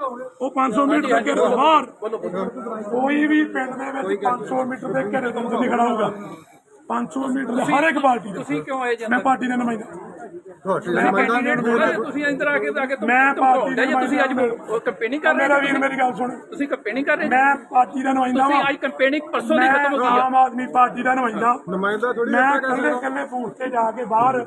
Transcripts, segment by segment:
ਉਹ 500 ਮੀਟਰ ਦੇ ਘੇਰੇ ਤੋਂ ਬਾਹਰ ਕੋਈ ਵੀ ਪਿੰਡ ਦੇ ਵਿੱਚ 500 ਮੀਟਰ ਦੇ ਘੇਰੇ ਤੋਂ ਨਹੀਂ ਖੜਾ ਹੋਊਗਾ। 500 ਮੀਟਰ ਦੇ ਹਰ ਇੱਕ ਪਾਰਟੀ ਦਾ। ਤੁਸੀਂ ਕਿਉਂ ਆਏ ਮੈਂ ਜਨਤਾ ਪਾਰਟੀ ਦਾ ਨੁਮਾਇੰਦਾ। ਕੈਂਡੀਡੇਟ ਤੁਸੀਂ ਇੰਦਰ ਆ ਕੇ ਆ ਕੇ ਮੈਂ ਪਾਰਟੀ ਦੇ ਤੁਸੀਂ ਅੱਜ ਕੰਪੇਨਿੰਗ ਕਰ ਮੇਰਾ ਰਹੇ ਵੀਰ ਮੇਰੀ ਗੱਲ ਸੁਣ। ਤੁਸੀਂ ਕੰਪੇਨਿੰਗ ਕਰ ਰਹੇ ਮੈਂ ਪਾਰਟੀ ਦਾ ਨੁਮਾਇੰਦਾ ਤੁਸੀਂ ਅੱਜ ਕੰਪੇਨਿੰਗ ਪਰਸੋਂ ਦੀ ਖਤਮ ਹੋ ਮੈਂ ਗਈ ਆਮ ਆਦਮੀ ਪਾਰਟੀ ਦਾ ਨੁਮਾਇੰਦਾ। ਨੁਮਾਇੰਦਾ ਥੋੜੀ ਮੈਂ ਕੱਲੇ ਕੱਲੇ ਬੂਥ ਤੇ ਜਾ ਕੇ ਬਾਹਰ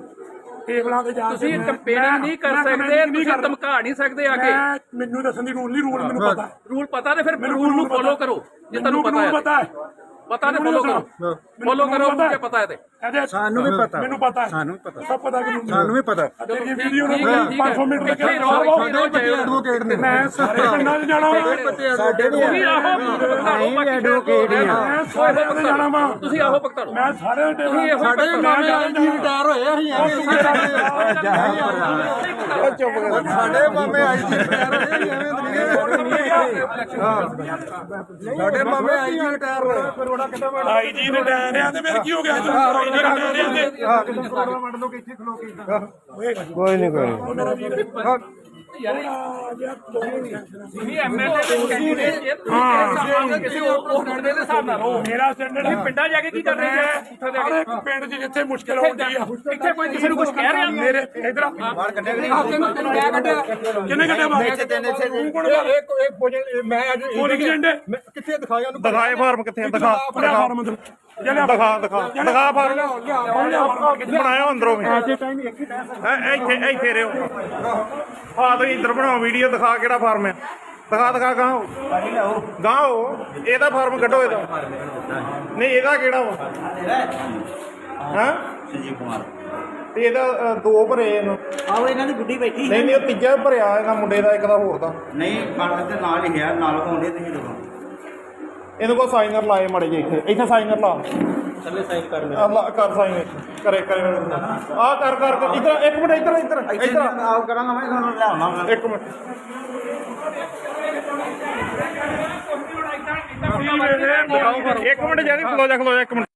ਟੇਬਲਾਂ ਤੇ ਜਾ ਕੇ ਤੁਸੀਂ ਮੈਂ- ਕੰਪੇਨਿੰਗ ਮੈਂ- ਨਹੀਂ ਕਰ ਮੈਂ ਸਕਦੇ ਨਹੀਂ ਤੁਸੀਂ। ਧਮਕਾ ਨਹੀਂ ਸਕਦੇ ਆ ਕੇ ਮੈਂ ਮੈਨੂੰ ਦੱਸਣ ਦੀ ਰੂਲ ਨਹੀਂ ਰੂਲ ਮੈਨੂੰ ਪਤਾ ਹੈ ਰੂਲ ਪਤਾ ਤੇ ਫਿਰ ਮੈਨੂੰ ਰੂਲ ਨੂੰ ਪਤਾ। ਫੋਲੋ ਕਰੋ ਜੇ ਤੁਹਾਨੂੰ ਮੈਨੂੰ ਪਤਾ ਪਤਾ ਹੈ ਹੈ ਪਤਾ ਮੈਨੂੰ ਫੋਲੋ ਕਰੋ। ਫੋਲੋ ਕਰੋ। ਮੁਝੇ ਪਤਾ ਹੈ ਤੇ। ਇਹਦੇ ਸਾਨੂੰ ਵੀ ਪਤਾ। ਮੈਨੂੰ ਪਤਾ। ਸਾਨੂੰ ਵੀ ਪਤਾ। ਸਭ ਪਤਾ ਕਿ ਸਾਨੂੰ ਵੀ ਪਤਾ। ਤੇਰੀ ਵੀਡੀਓ ਨੂੰ ਠੀਕ ਹੈ, ਠੀਕ ਹੈ। 500 ਮੀਟਰ ਦੇ ਉਹ- ਐਡਵੋਕੇਟ ਨੇ। ਮੈਂ ਸਾਰੇ ਪਿੰਡਾਂ 'ਚ ਜਾਣਾ ਵਾ। ਸਾਡੇ ਵੀ। ਤੁਸੀਂ ਆਹੋ ਵੀ ਐਡਵੋਕੇਟ ਆ। ਮੈਂ ਸਾਰੇ ਪਿੰਡ ਜਾਣਾ ਵਾ। ਤੁਸੀਂ ਆਹੋ ਭਗਤਾਂ ਨੂੰ। ਮੈਂ ਸਾਰੇ ਸਾਡੇ ਭਗਤਾਂ ਮਾਮੇ ਮੈਂ ਆਈ ਜੀ ਰਿਟਾਇਰ ਹੋਏ ਅਸੀਂ। ਐਵੇਂ ਚੁੱਪ ਕਰ ਸਾਡੇ ਮਾਮੇ ਆਈ ਜੀ ਰਿਟਾਇਰ ਹੋਏ ਅਸੀਂ ਐਵੇਂ ਤਾਂ ਨਹੀਂ ਸਾਡੇ ਮਾਮੇ ਆਈ ਜੀ ਰਿਟਾਇਰ ਹੋਏ। ਆਈ ਜੀ ਡੈਨ ਆ ਤੇ ਫਿਰ ਕੀ ਹੋ ਗਿਆ? ਆਈ ਜੀ ਡੈਨ ਆ ਤੇ। ਕੋਈ ਨਹੀਂ ਕੋਈ ਉਹ ਮੇਰਾ ਵੀਰ ਤੁਸੀਂ ਐਮਐਲਏ ਦੇ ਕੈਂਡੀਡੇਟ ਜੇ ਤੁਸੀਂ ਕਿਸੇ ਉਹ ਮੁੰਡੇ ਦੇ ਹਿਸਾਬ ਨਾਲ ਰਹੋ। ਮੇਰਾ ਸਟੈਂਡਰਡ ਪਿੰਡਾਂ ਜਾ ਕੇ ਕੀ ਕਰ ਰਹੇ ਮੈਂ ਜੀ? ਉੱਥੇ ਹਰ ਕੇ ਇੱਕ ਪਿੰਡ 'ਚ ਜਿੱਥੇ ਮੁਸ਼ਕਲ ਆਉਂਦੀ ਆ। ਇੱਥੇ ਕੋਈ ਕਿਸੇ ਨੂੰ ਕੁਝ ਕਹਿ ਰਿਹਾ? ਮੇਰੇ ਇਧਰ ਬਾਹਰ ਕੱਢਿਆ ਕਿ ਕਿੰਨੇ ਘੰਟੇ ਬਾਅਦ ਤੂੰ ਕੋਣ ਮੈਂ ਅੱਜ ਪੋਲਿੰਗ ਏਜੰਡੇ ਕਿੱਥੇ ਦਿਖਾਇਆ ਉਹਨੂੰ? ਦਿਖਾਏ ਫਾਰਮ ਕਿੱਥੇ ਆ? ਦਿਖਾ ਪੜਿਆ ਫਾਰਮ ਅੰਦਰ ਜਲਿਆ ਦਿਖਾ ਦਿਖਾ ਦਿਖਾ ਫਾਰਮ ਬਣਾਇਆ ਅੰਦਰੋਂ ਵੀ। ਐ ਇੱਥੇ ਇੱਥੇ ਰਿਓ ਆ ਤੁਸੀਂ ਇੱਧਰ ਬਣਾਓ ਵੀਡੀਓ ਦਿਖਾ ਕਿਹੜਾ ਫਾਰਮ ਹੈ। ਦਿਖਾ ਦਿਖਾ ਗਾਓ। ਗਾਓ ਇਹਦਾ ਫਾਰਮ ਕੱਢੋ ਇਹਦਾ। ਨਹੀਂ ਇਹਦਾ ਕਿਹੜਾ ਵਾ? ਹਾਂ? ਸੰਜੀਵ ਕੁਮਾਰ ਤੇ ਇਹਦਾ ਅ, ਦੋ ਭਰੇ ਇਹਨੂੰ। ਆਹੋ ਇਹਨਾਂ ਦੀ ਗੁੱਡੀ ਬੈਠੀ ਨਹੀਂ ਨਹੀਂ ਉਹ ਤੀਜਾ ਭਰਿਆ ਇਹਦਾ ਮੁੰਡੇ ਦਾ ਇੱਕ ਦਾ ਹੋਰ ਦਾ। ਨਹੀਂ ਕਣਕ ਦੇ ਨਾਲ ਹੀ ਹੈ ਨਾਲ ਪਾਉਂਦੇ ਤੁਸੀਂ ਦੇਖੋ ਇਹਨੂੰ ਕੋ ਸਾਈਨਰ ਲਾਏ ਮੜੇ ਜੇ ਇੱਥੇ। ਇੱਥੇ ਸਾਈਨਰ ਲਾ। ਥੱਲੇ ਸਾਈਨ ਕਰ ਆ ਲਾ ਕਰ ਸਾਈਨ ਕਰੇ ਕਰੇ। ਆ ਕਰ ਕਰ ਕਰ। ਇੱਧਰ ਇੱਕ ਮਿੰਟ ਇੱਧਰ ਇੱਧਰ ਇੱਧਰ ਆਪ ਕਰਾਂਗਾ ਮੈਂ ਤੁਹਾਨੂੰ ਲਿਆਉਣਾ ਇੱਕ ਮਿੰਟ। ਇੱਕ ਮਿੰਟ ਜਾਨੀ ਖਲੋ ਜਾ ਖਲੋ ਜਾ ਇੱਕ ਮਿੰਟ।